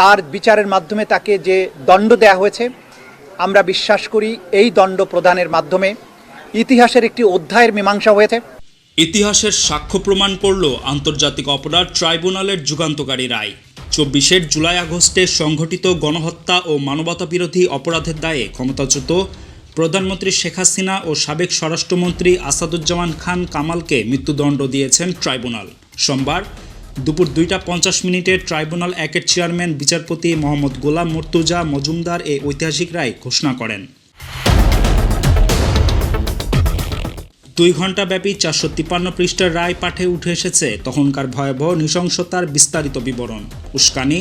তার বিচারের মাধ্যমে তাকে যে দণ্ড দেয়া হয়েছে, আমরা বিশ্বাস করি এই দণ্ড প্রদানের মাধ্যমে ইতিহাসের একটি অধ্যায়ের মীমাংসা হয়েছে। ইতিহাসের সাক্ষ্য প্রমাণ করল আন্তর্জাতিক অপরাধ ট্রাইব্যুনালের যুগান্তকারী রায়। চব্বিশের জুলাই আগস্টে সংঘটিত গণহত্যা ও মানবতাবিরোধী অপরাধের দায়ে ক্ষমতাচ্যুত প্রধানমন্ত্রী শেখ হাসিনা ও সাবেক স্বরাষ্ট্রমন্ত্রী আসাদুজ্জামান খান কামালকে মৃত্যুদণ্ড দিয়েছেন ট্রাইব্যুনাল। সোমবার দুপুর দুইটা পঞ্চাশ মিনিটে ট্রাইব্যুনাল একের চেয়ারম্যান, বিচারপতি মোহাম্মদ গোলাম মর্তুজা, মজুমদার এই ঐতিহাসিক রায় ঘোষণা করেন। দুই ঘণ্টাব্যাপী চারশো তিপ্পান্ন পৃষ্ঠার রায় পাঠে উঠে এসেছে তখনকার ভয়াবহ নৃশংসতার বিস্তারিত বিবরণ। উস্কানি,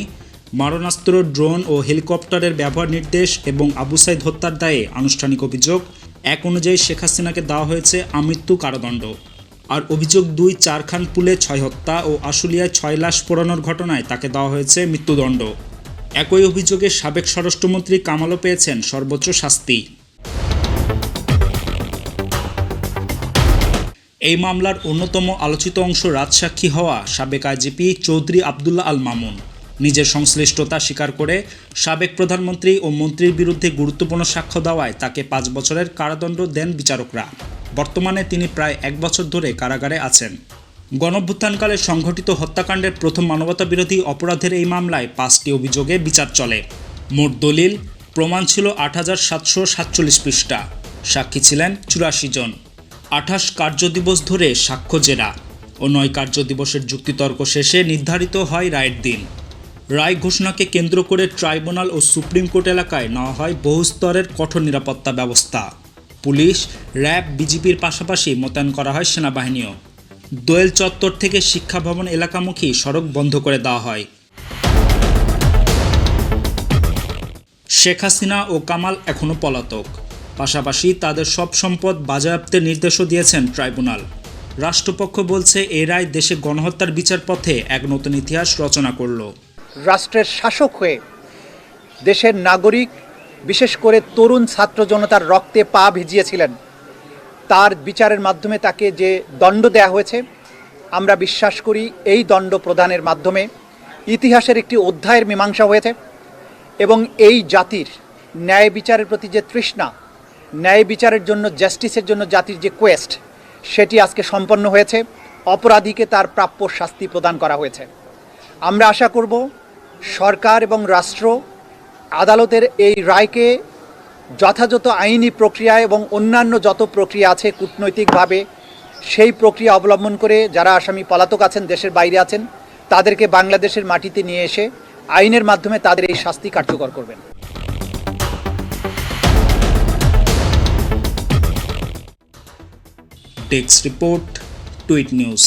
মারণাস্ত্র, ড্রোন ও হেলিকপ্টারের ব্যবহার নির্দেশ এবং আবু সাইদ হত্যার দায়ে আনুষ্ঠানিক অভিযোগ। এক অনুযায়ী শেখ হাসিনাকে দেওয়া হয়েছে আমৃত্যু কারাদণ্ড। আর অভিযোগ দুই, চারখান পুলে ছয় হত্যা ও আশুলিয়ায় ছয় লাশ পোড়ানোর ঘটনায় তাকে দেওয়া হয়েছে মৃত্যুদণ্ড। একই অভিযোগে সাবেক স্বরাষ্ট্রমন্ত্রী কামালও পেয়েছেন সর্বোচ্চ শাস্তি। এই মামলার অন্যতম আলোচিত অংশ রাজসাক্ষী হওয়া সাবেক আইজিপি চৌধুরী আবদুল্লাহ আল মামুন। নিজের সংশ্লিষ্টতা স্বীকার করে সাবেক প্রধানমন্ত্রী ও মন্ত্রীর বিরুদ্ধে গুরুত্বপূর্ণ সাক্ষ্য দেওয়ায় তাকে পাঁচ বছরের কারাদণ্ড দেন বিচারকরা। বর্তমানে তিনি প্রায় এক বছর ধরে কারাগারে আছেন। গণভ্যুত্থানকালে সংঘটিত হত্যাকাণ্ডের প্রথম মানবতাবিরোধী অপরাধের এই মামলায় পাঁচটি অভিযোগে বিচার চলে। মোট দলিল, প্রমাণ ছিল আট হাজার সাতশো সাতচল্লিশ পৃষ্ঠা। সাক্ষী ছিলেন চুরাশি জন। আঠাশ কার্যদিবস ধরে সাক্ষ্য জেরা ও নয় কার্যদিবসের যুক্তিতর্ক শেষে নির্ধারিত হয় রায়ের দিন। রায় ঘোষণাকে কেন্দ্র করে ট্রাইব্যুনাল ও সুপ্রিম কোর্ট এলাকায় নেওয়া হয় বহুস্তরের কঠোর নিরাপত্তা ব্যবস্থা। পুলিশ, র্যাব, বিজিবির পাশাপাশি মোতায়েন করা হয় সেনাবাহিনীও। দোয়েল চত্বর থেকে শিক্ষা ভবন এলাকামুখী সড়ক বন্ধ করে দেওয়া হয়। শেখ হাসিনা ও কামাল এখনও পলাতক। পাশাপাশি তাদের সব সম্পদ বাজেয়াপ্তের নির্দেশও দিয়েছেন ট্রাইব্যুনাল। রাষ্ট্রপক্ষ বলছে এই রায় দেশে গণহত্যার বিচার পথে এক নতুন ইতিহাস রচনা করল। রাষ্ট্রের শাসক হয়ে দেশের নাগরিক বিশেষ করে তরুণ ছাত্র জনতার রক্তে পা ভিজিয়েছিলেন। তার বিচারের মাধ্যমে তাকে যে দণ্ড দেয়া হয়েছে, আমরা বিশ্বাস করি এই দণ্ড প্রদানের মাধ্যমে ইতিহাসের একটি অধ্যায়ের মীমাংসা হয়েছে এবং এই জাতির ন্যায় বিচারের প্রতি যে তৃষ্ণা, ন্যায় বিচারের জন্য, জাস্টিসের জন্য জাতির যে কোয়েস্ট সেটি আজকে সম্পন্ন হয়েছে। অপরাধীকে তার প্রাপ্য শাস্তি প্রদান করা হয়েছে। আমরা আশা করব সরকার এবং রাষ্ট্র আদালতের এই রায়কে যথাযথ আইনি প্রক্রিয়া এবং অন্যান্য যত প্রক্রিয়া আছে কূটনৈতিকভাবে, সেই প্রক্রিয়া অবলম্বন করে যারা আসামি পলাতক আছেন, দেশের বাইরে আছেন, তাদেরকে বাংলাদেশের মাটিতে নিয়ে এসে আইনের মাধ্যমে তাদের এই শাস্তি কার্যকর করবেন। Text report tweet news